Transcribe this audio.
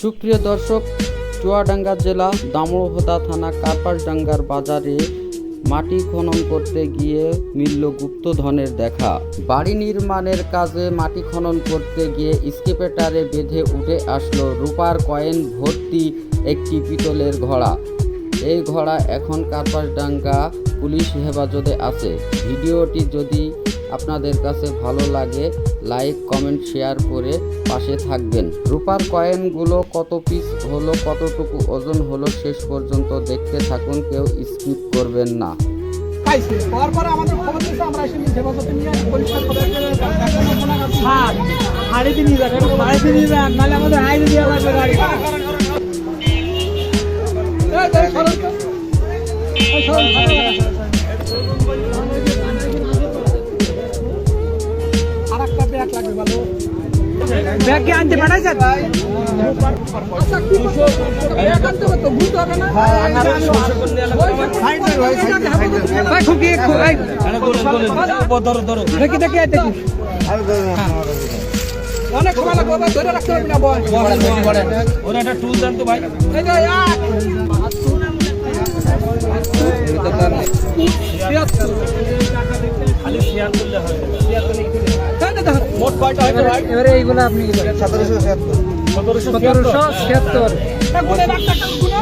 সুপ্রিয় দর্শক, চুয়াডাঙ্গা জেলা দামোহদা থানা কার্পাসডাঙ্গার বাজারে মাটি খনন করতে গিয়ে মিলল গুপ্তধনের দেখা। বাড়ি নির্মাণের কাজে মাটি খনন করতে গিয়ে স্কেপেটারে বেঁধে উঠে আসলো রূপার কয়েন ভর্তি একটি পিতলের ঘোড়া। এই ঘোড়া এখন কার্পাসডাঙ্গা পুলিশ হেফাজতে আছে। ভিডিওটি যদি আপনাদের কাছে ভালো লাগে লাইক কমেন্ট শেয়ার করে পাশে থাকবেন। রূপার কয়েনগুলো কত পিস হলো কতটুকু ওজন হলো শেষ পর্যন্ত দেখতে থাকুন কেউ স্কিপ করবেন না। পাইছে পাওয়ার পরে আমাদের খবর দিয়েছে আমরা এসে নিয়ে হেফাজতে নিয়ে পরিষ্কার করে। হাড়িতে নিয়ে যাবেন হাড়িতে নিয়ে যান নাহলে আমাদের হাইতে দেওয়া লাগবে গাড়ি। এই তো, না ভাই খুকি এই দেখি দেখি দেখি। অনেক সময় লাগবে ভাই, ধরে রাখতে পারবি না বয় ওরা একটা টুল দেন তো ভাই। এই যে এক। কয়টা হয়েছে ভাই এবারে এইগুলো আপনি কি করেন? সতেরোশো সতেরোশো ছিয়াত্তর। এই গুণের একটা একটা গুণে।